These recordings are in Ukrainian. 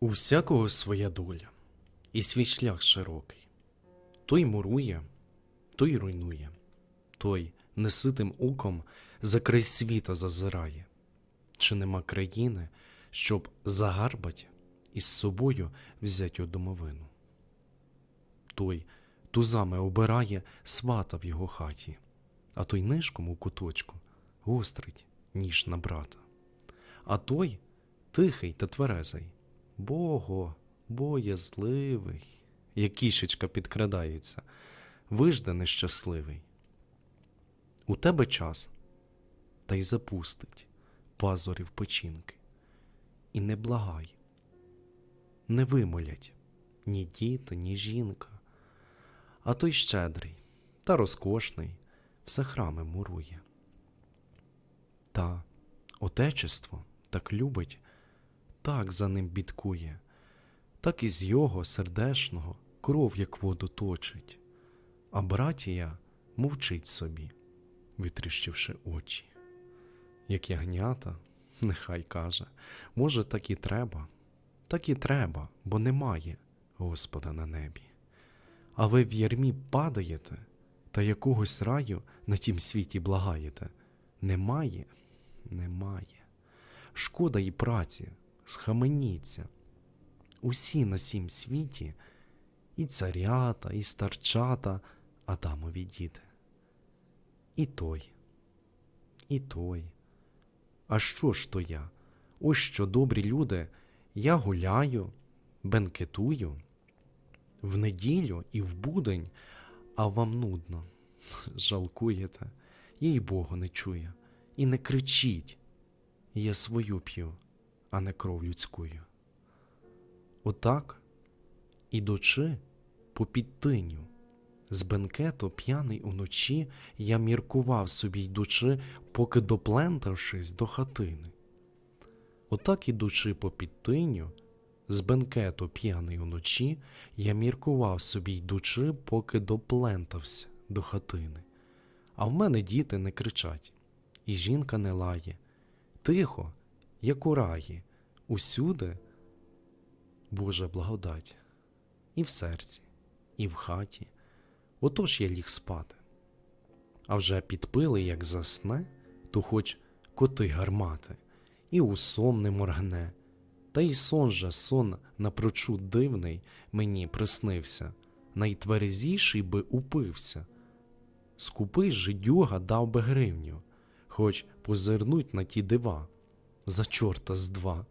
У всякого своя доля, і свій шлях широкий. Той мурує, той руйнує, той неситим оком за край світа зазирає. Чи нема країни, щоб загарбать і з собою взять у домовину? Той тузами обирає свата в його хаті, а той нишком у куточку гострить ніж на брата. А той тихий та тверезий, Бого, боязливий, як кішечка підкрадається, вижде нещасливий. У тебе час, та й запустить пазурі в печінки. І не благай, не вимолять ні діти, ні жінка, а той щедрий та розкошний все храми мурує. Та отечество так любить, так за ним бідкує, так із його сердешного кров, як воду точить, а братія мовчить собі, витріщивши очі. Як ягнята, нехай каже, може, так і треба, так і треба, бо немає Господа на небі. А ви в ярмі падаєте та якогось раю на тім світі благаєте. Немає, немає. Шкода і праці, схаменіться. Усі на сім світі, і царята, і старчата, Адамові діти. І той, і той. А що ж то я? Ось що, добрі люди, я гуляю, бенкетую в неділю і в будень, а вам нудно. Жалкуєте, їй Богу не чує. І не кричіть, я свою п'ю, а не кров людськую. Отак, ідучи по підтиню, з бенкету п'яний уночі, я міркував собі йдучи, поки доплентавшись до хатини. Отак, ідучи по підтиню, з бенкету п'яний уночі, я міркував собі йдучи, поки доплентався до хатини. А в мене діти не кричать, і жінка не лає. Тихо, як у раї, усюди Божа благодать, і в серці, і в хаті. Отож я ліг спати. А вже підпили, як засне, то хоч коти гармати, і у сон не моргне. Та й сон же сон напрочуд дивний мені приснився, найтверезіший би упився. Скупий жидюга дав би гривню, хоч позирнуть на ті дива. За чорта з два.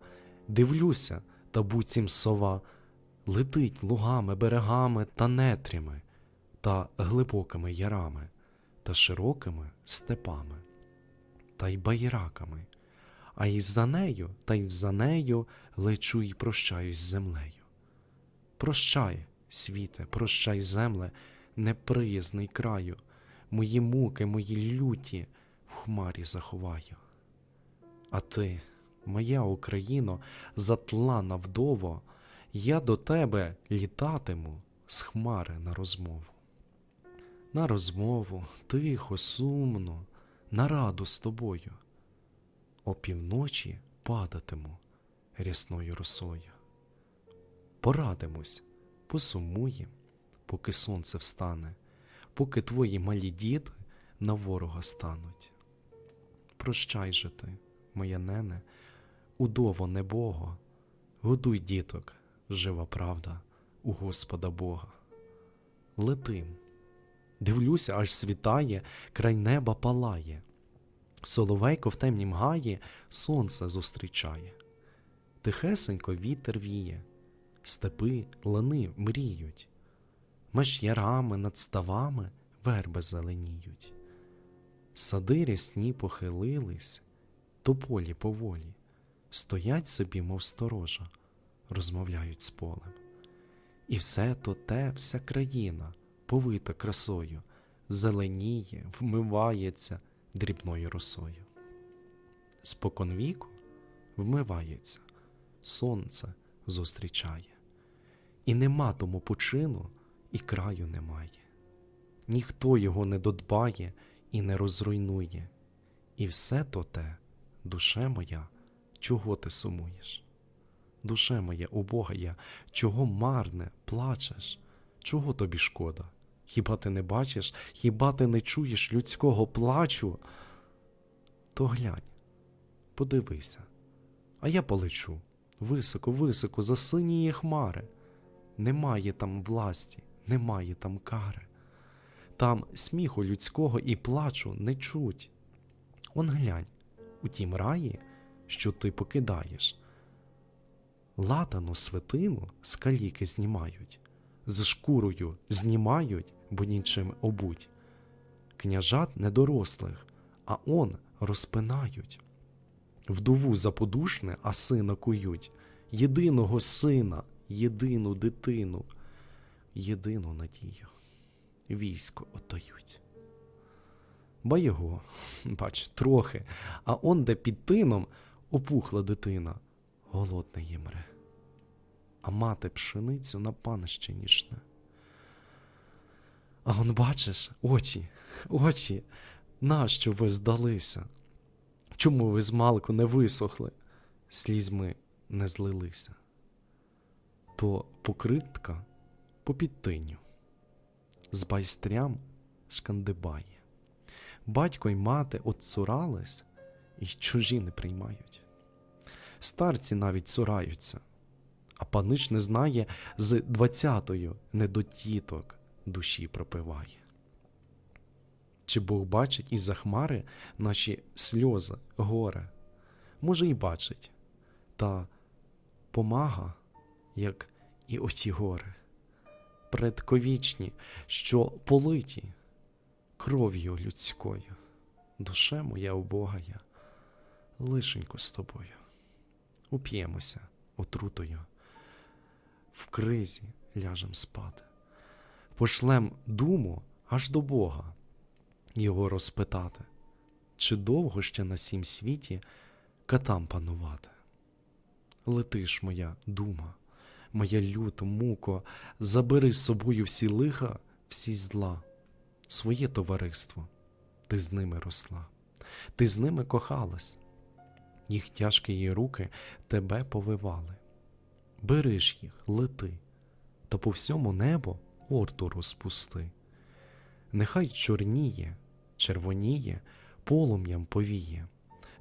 Дивлюся, та буцім сова летить лугами, берегами та нетрями, та глибокими ярами, та широкими степами, та й байраками. А й за нею, та й за нею лечу й прощаюсь з землею. Прощай, світе, прощай, земле, неприязний краю, мої муки, мої люті в хмарі заховаю. А ти, моя Україно, затлана вдово, я до тебе літатиму з хмари на розмову. На розмову, тихо, сумно, на раду з тобою. Опівночі падатиму рясною росою. Порадимось, посумуєм, поки сонце встане, поки твої малі діти на ворога стануть. Прощай же ти, моя нене, удово небого, годуй діток, жива правда, у Господа Бога. Летим, дивлюся, аж світає, край неба палає. Соловейко в темнім гаї сонце зустрічає. Тихесенько вітер віє, степи, лани мріють, меж ярами над ставами верби зеленіють. Сади рясні похилились, тополі поволі, стоять собі, мов сторожа, розмовляють з полем. І все то те, вся країна, повита красою, зеленіє, вмивається дрібною росою. Споконвіку вмивається, сонце зустрічає, і нема тому почину, і краю немає. Ніхто його не додбає і не розруйнує, і все то те, душе моя, чого ти сумуєш? душе моє убогая, чого марне, плачеш? Чого тобі шкода? Хіба ти не бачиш, хіба ти не чуєш людського плачу? То глянь, подивися, а я полечу високо, високо, за синіє хмари. Немає там власті, немає там кари. Там сміху людського і плачу не чуть. Он глянь, у тім раї, що ти покидаєш. Латану свитину з каліки знімають, з шкурою знімають, бо нічим обуть. Княжат недорослих, а он розпинають. Вдову заподушне, а сина кують. Єдиного сина, єдину дитину, єдину надію. Військо отдають. Ба його, бач, трохи, а он де під тином опухла дитина, голодне їмре. А мати пшеницю на панщині жне. А он бачиш, очі, очі, нащо ви здалися? Чому ви змалку не висохли, слізьми не злилися? То покритка по підтиню, з байстрям шкандибає. Батько й мати отцурались і чужі не приймають. Старці навіть цураються, а панич не знає з двадцятою не до тіток душі пропиває. Чи Бог бачить із-за хмари наші сльози, горе? Може, і бачить, та помага, як і оті гори, предковічні, що политі кров'ю людською. Душе моя убогая, лишенько з тобою. Уп'ємося отрутою, в кризі ляжем спати, пошлем думу аж до Бога його розпитати, чи довго ще на сім світі катам панувати. Летиш, моя дума, моя люта муко, забери з собою всі лиха, всі зла, своє товариство, ти з ними росла, ти з ними кохалась, їх тяжкі її руки тебе повивали. Бериш їх, лети, та по всьому небу орту розпусти. Нехай чорніє, червоніє, полум'ям повіє,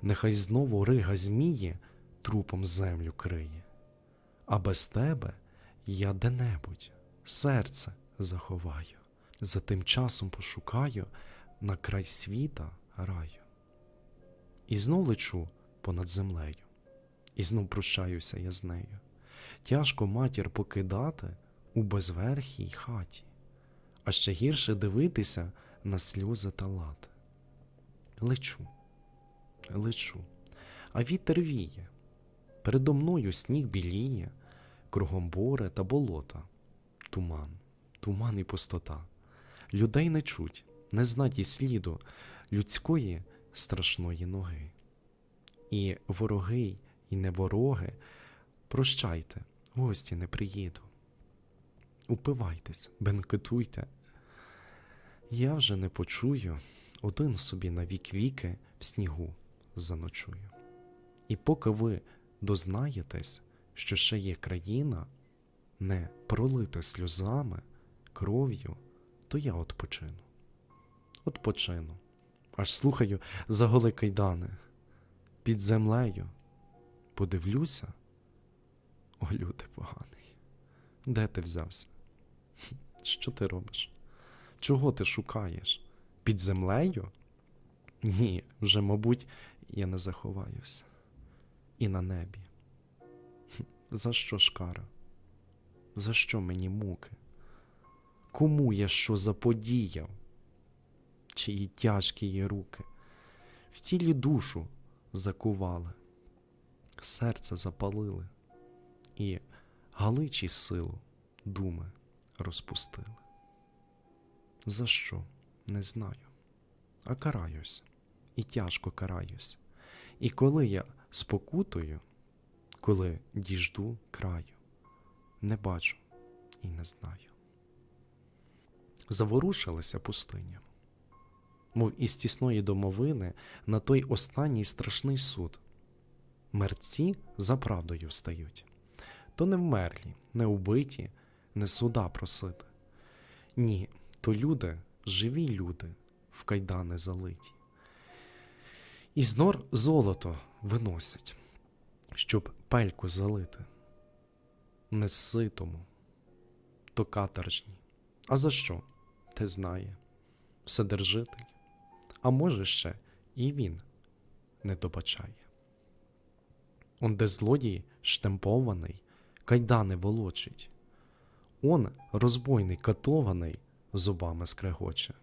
нехай знову рига зміє, трупом землю криє. А без тебе я де-небудь серце заховаю, за тим часом пошукаю на край світа раю. І знов лечу понад землею, і знов прощаюся я з нею. Тяжко матір покидати у безверхій хаті а ще гірше дивитися на сльози та лати. Лечу, лечу, а вітер віє. Передо мною сніг біліє, кругом боре та болота, туман, туман і пустота. Людей не чуть, не знать і сліду людської страшної ноги. І вороги, і не вороги, прощайте, гості не приїду. Упивайтесь, бенкетуйте. Я вже не почую, один собі на вік віки в снігу заночую. І поки ви дознаєтесь, що ще є країна, не пролита сльозами, кров'ю, то я odpoчину. Odpoчину. Аж слухаю за голи кайдани. Під землею подивлюся, о, люди поганий, де ти взявся? Що ти робиш? Чого ти шукаєш? Під землею? Ні, вже, мабуть, я не заховаюся. І на небі. За що ж кара? За що мені муки? Кому я що заподіяв? Чиї тяжкі є руки? В тілі душу закували, серце запалили, і галичі силу думи розпустили. За що? Не знаю. А караюсь, і тяжко караюсь. І коли я спокутую, коли діжду краю, не бачу і не знаю. Заворушилася пустиня, мов із тісної домовини на той останній страшний суд. Мерці за правдою встають, то не вмерлі, не убиті, не суда просити. Ні, то люди, живі люди, в кайдани залиті. І з нор золото виносять, щоб пельку залити. Не ситому, то каторжні. А за що? Те знає. Вседержитель. А може ще і він не добачає. Он де злодій штемпований, кайдани волочить. Он розбойний катований зубами скрегоче.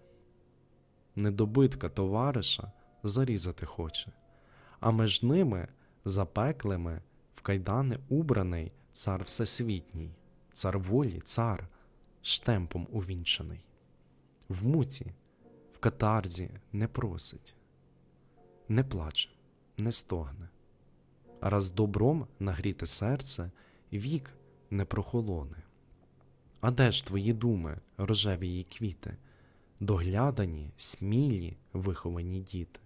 Недобитка товариша зарізати хоче, а між ними запеклими в кайдани убраний цар всесвітній, цар волі, цар, штемпом увінчаний. В муці, в катарзі не просить, не плаче, не стогне. А раз добром нагріте серце, вік не прохолоне. А де ж твої думи, рожеві її квіти, доглядані, смілі, виховані діти?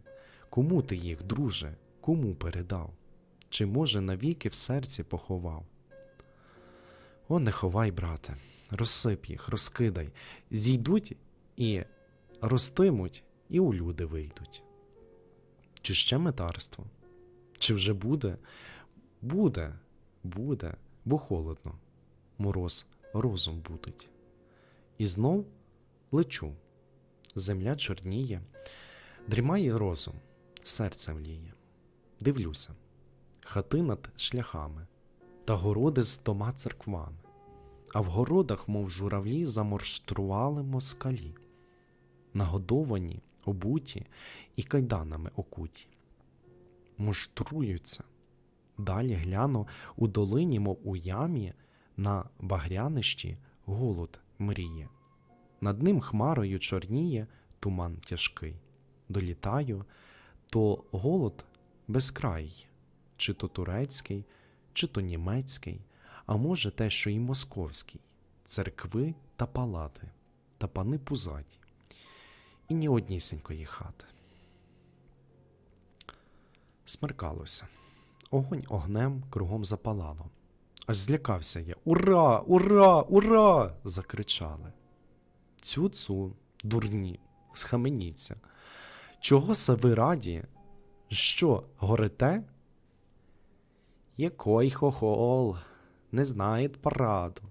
Кому ти їх, друже, кому передав? Чи, може, навіки в серці поховав? О, не ховай, брате, розсип їх, розкидай, зійдуть і ростимуть, і у люди вийдуть. Чи ще метарство? Чи вже буде? Буде, буде, бо холодно. Мороз розум будить. І знов лечу. Земля чорніє, дрімає розум, серце мліє. Дивлюся, хати над шляхами та городи з тома церквами, а в городах, мов журавлі, заморштрували москалі, нагодовані, обуті і кайданами окуті. Муштруються. Далі гляну у долині, мов у ямі, на багрянищі голод мріє. Над ним хмарою чорніє туман тяжкий. Долітаю, то голод безкрай, чи то турецький, чи то німецький, а може те, що і московський, церкви та палати, та пани пузаті, і ні однісінької хати. Смеркалося. Огонь огнем кругом запалало. Аж злякався я. Ура! Ура! Ура! закричали. Цю-цу, дурні, схаменіться. Чого се ви раді? Що, горите? Якой хохол, не знає параду.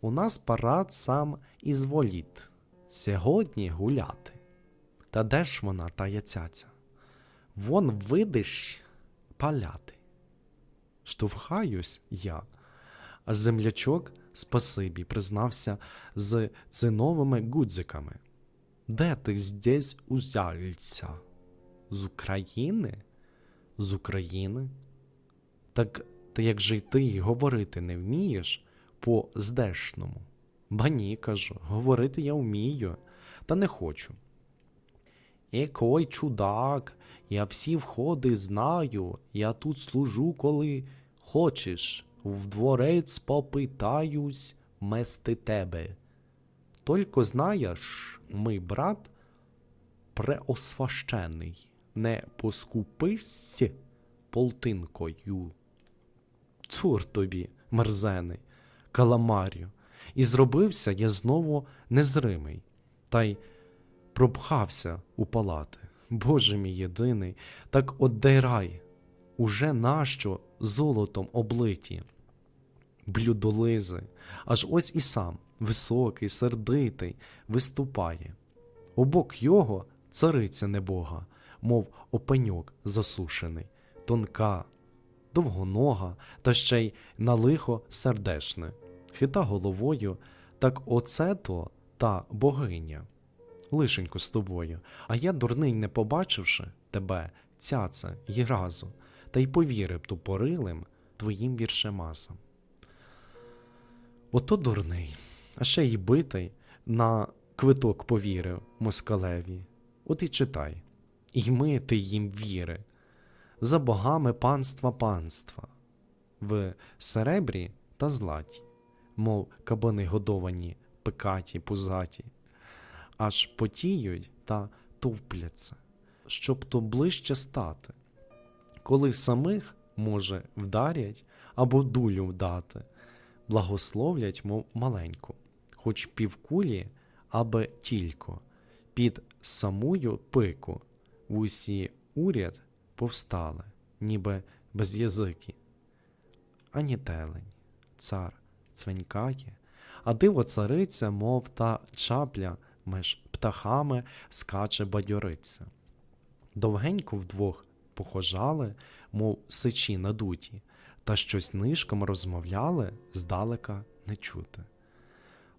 У нас парад сам ізволіт. Сьогодні гуляти. Та де ж вона, та яцяця? Вон видиш паляти. Штовхаюсь я, а землячок спасибі признався з циновими гудзиками. Де ти здесь узяльця? З України? З України? Так ти як же й ти й говорити не вмієш по здешному? Ба ні, кажу, говорити я вмію, та не хочу. Екой чудак, я всі входи знаю, я тут служу, коли хочеш, в дворець попитаюсь мести тебе. Тільки знаєш, мій брат преосвящений, не поскупишся полтинкою. Цур тобі, мерзений, каламарю, і зробився я знову незримий, та й пропхався у палати. Боже мій єдиний, так отдай рай, уже нащо золотом облиті, блюдолизи, аж ось і сам, високий, сердитий, виступає. Обок його цариця небога, мов опеньок засушений, тонка, довгонога, та ще й на лихо сердешне, хита головою, так оце то та богиня лишенько з тобою, а я, дурний, не побачивши тебе, цяца й разу, та й повірив тупорилим твоїм віршемасам. Ото дурний, а ще й битий на квиток повірив москалеві. От і читай, і ми ти їм віри, за богами панства панства, в серебрі та златі, мов кабани годовані, пекаті, пузаті аж потіють та товпляться, щоб то ближче стати, коли самих, може, вдарять або дулю вдати, благословлять, мов маленьку, хоч півкулі, аби тільки, під самую пику в усі уряд повстали, ніби без язики. Ані телень, цар цвенькає, а диво цариця, мов та чапля, меж птахами скаче бадьориться. Довгенько вдвох похожали, мов сичі надуті, та щось нишком розмовляли, здалека не чути.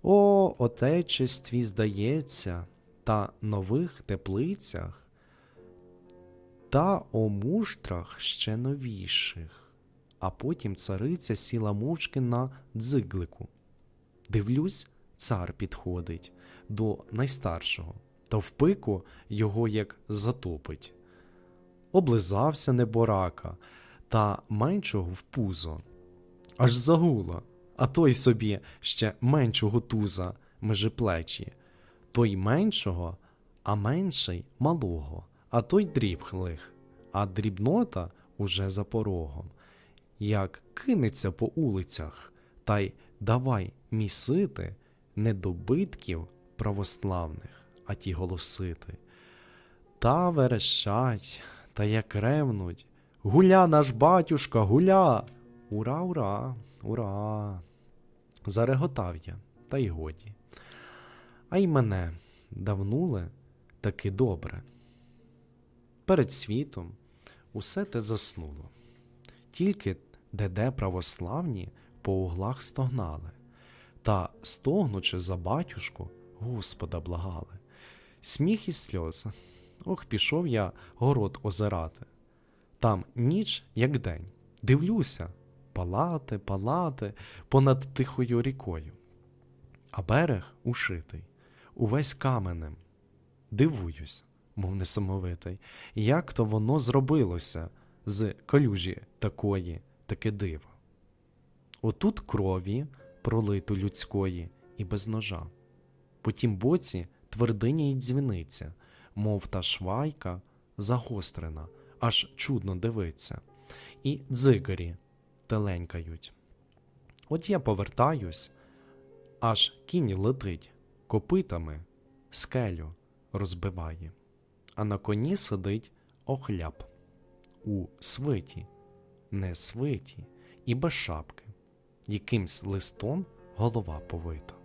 О, отечестві, здається, та нових теплицях, та о муштрах ще новіших. А потім цариця сіла мовчки на дзиглику. Дивлюсь, цар підходить до найстаршого, та в пику його як затопить. Облизався неборака, та меншого в пузо. Аж загула, а той собі ще меншого туза межи плечі, той меншого, а менший малого, а той дрібхлих, а дрібнота уже за порогом. Як кинеться по улицях, та й давай місити недобитків православних, а ті голосити. Та верещать, та як ревнуть. Гуля наш батюшка, гуля. Ура, ура, ура. Зареготав я, та й годі. А й мене давнули таки добре. Перед світом усе те заснуло. Тільки де-де православні по углах стогнали, та, стогнучи за батюшку, Господа благали. Сміх і сльози. Ох, пішов я город озирати. Там ніч, як день. Дивлюся, палати, палати понад тихою рікою. А берег ушитий, увесь каменем. Дивуюсь, мов несамовитий, як то воно зробилося з калюжі такої, таке диво. Отут крові пролито людської і без ножа. По тім боці твердиня й дзвіниця, мов та швайка загострена, аж чудно дивиться, і дзигарі теленькають. От я повертаюсь, аж кінь летить, копитами скелю розбиває, а на коні сидить охляб у свиті, не свиті і без шапки, якимсь листом голова повита.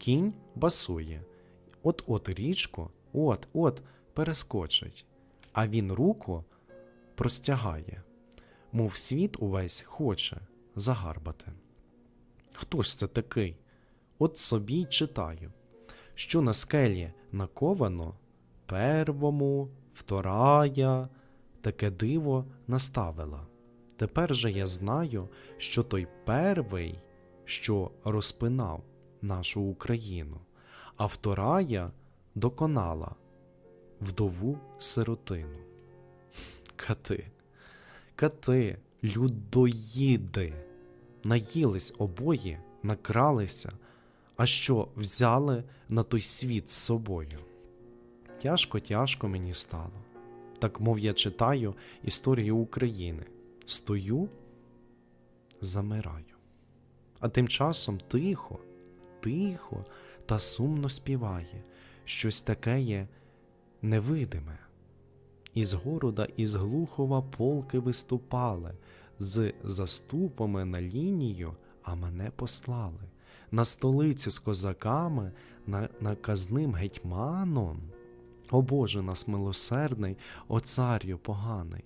Кінь басує, от-от річку, от-от перескочить, а він руку простягає, мов світ увесь хоче загарбати. Хто ж це такий? От собі й читаю, що на скелі наковано первому, вторая, таке диво наставила. Тепер же я знаю, що той первий, що розпинав нашу Україну, а вторая доконала вдову сиротину. Кати, кати, людоїди, наїлись обоє, накралися, а що взяли на той світ з собою. Тяжко, тяжко мені стало. Так мов я читаю історію України. Стою, замираю. А тим часом тихо, тихо та сумно співає щось таке є невидиме. Із города, із Глухова полки виступали, з заступами на лінію, а мене послали. На столицю з козаками, на, наказним гетьманом. О Боже нас милосердний, о царю поганий,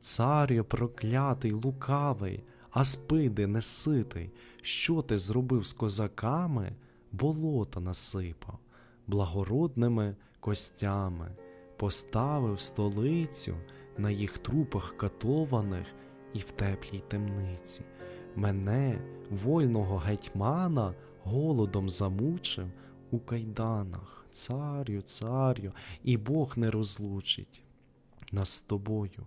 царю проклятий, лукавий, а спиди неситий, що ти зробив з козаками, болота насипав, благородними костями, поставив столицю на їх трупах катованих і в теплій темниці. Мене, вольного гетьмана, голодом замучив у кайданах. Царю, царю, і Бог не розлучить нас з тобою,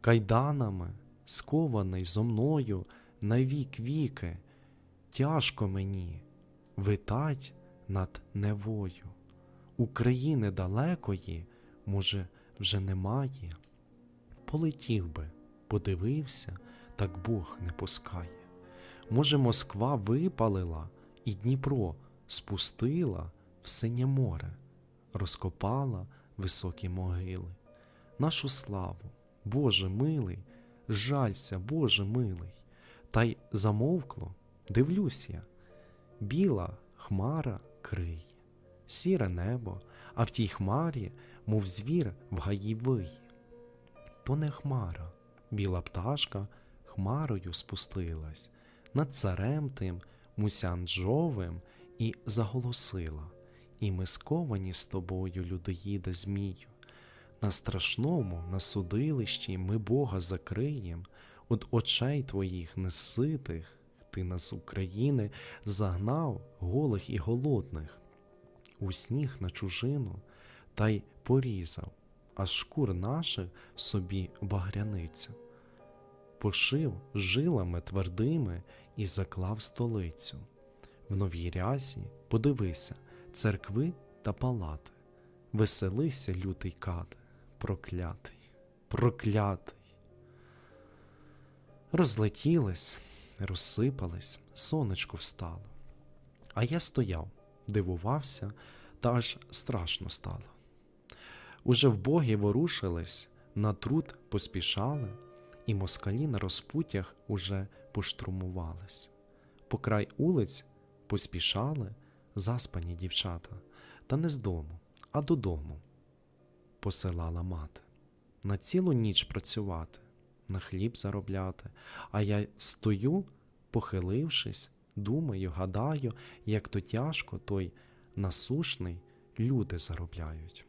кайданами, скований зо мною на вік віки, тяжко мені витать над невою. України далекої, може, вже немає. Полетів би, подивився, так Бог не пускає. Може, Москва випалила і Дніпро спустила в синє море, розкопала високі могили. Нашу славу, Боже милий, жалься, Боже милий. Та й замовкло, дивлюсь я, біла хмара криє, сіре небо, а в тій хмарі, мов звір в гаї виє. То не хмара, біла пташка хмарою спустилась над царем тим мусянджовим і заголосила. І ми сковані з тобою, людоїде Змію. На страшному, на судилищі ми Бога закриєм, От очей твоїх неситих, ти нас України загнав голих і голодних, у сніг на чужину, та й порізав, аж шкур наших собі багряниця. Пошив жилами твердими і заклав столицю. В новій рясі подивися, церкви та палати. Веселися, лютий кат, проклятий, проклятий. Розлетілись, розсипались, сонечко встало. А я стояв, дивувався, та аж страшно стало. Уже в боги ворушились, на труд поспішали, і москалі на розпуттях уже поштурмувались. По край улиць поспішали заспані дівчата, та не з дому, а додому посилала мати. На цілу ніч працювати, на хліб заробляти, а я стою, похилившись, думаю, гадаю, як то тяжко той насушний люди заробляють.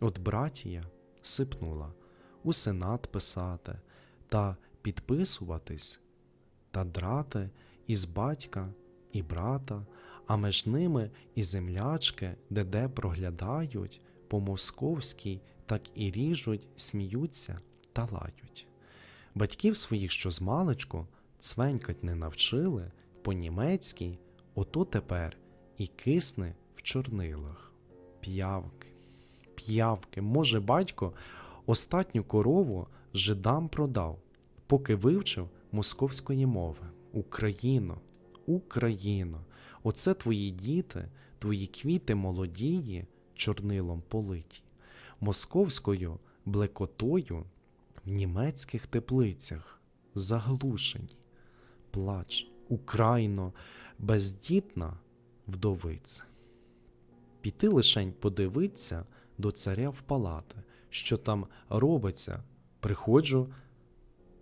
От братія сипнула у сенат писати та підписуватись, та драти із батька і брата, а між ними і землячки, де де проглядають, по московській так і ріжуть, сміються та лають. Батьків своїх, що змалечку, цвенькать не навчили, по німецькій, ото тепер і кисне в чорнилах. П'явки, п'явки, може, батько остатню корову жидам продав, поки вивчив московської мови. Україно, Україно, оце твої діти, твої квіти молодії, чорнилом политі, московською блекотою в німецьких теплицях заглушені. Плач, Україно, бездітна вдовиця. Піти лишень подивиться до царя в палати, що там робиться. Приходжу,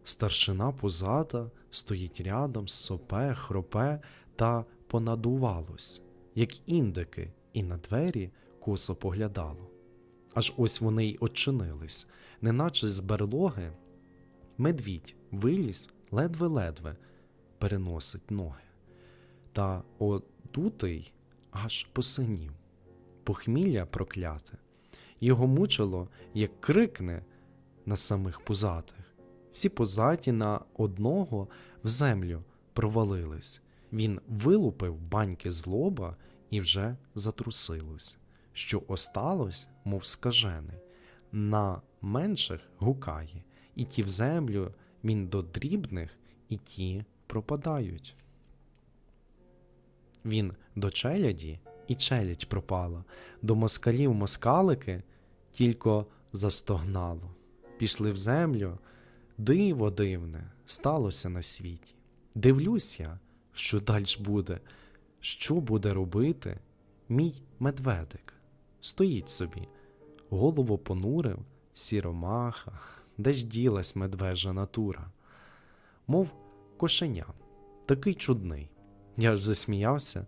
старшина позата стоїть рядом, сопе, хропе та понадувалось, як індики, і на двері косо поглядало. Аж ось вони й очинились, неначе з берлоги медвідь виліз ледве-ледве переносить ноги. Та одутий аж посинів, похмілля прокляте. Його мучило, як крикне на самих позатих. Всі позаті на одного в землю провалились. Він вилупив баньки злоба і вже затрусилось, що осталось, мов скажений, на менших гукає, і ті в землю він до дрібних, і ті пропадають. Він до челяді, і челядь пропала, до москалів москалики тільки застогнало. Пішли в землю, диво дивне сталося на світі. Дивлюсь я, що дальш буде, що буде робити мій медведик. Стоїть собі, голову понурив, сіромаха, де ж ділась медвежа натура, мов кошеня, такий чудний. Я ж засміявся,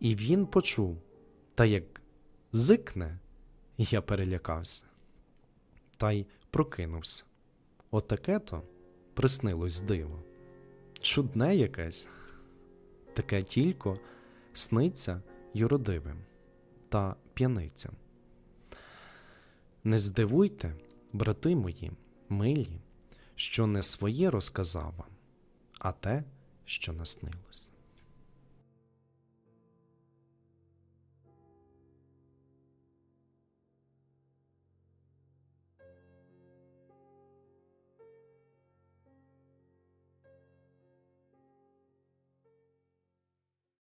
і він почув, та як зикне, я перелякався, та й прокинувся. Отаке то приснилось диво. Чудне якесь, таке тільки сниться юродивим та п'яниця. Не здивуйте, брати мої, милі, що не своє розказав вам, а те, що наснилось.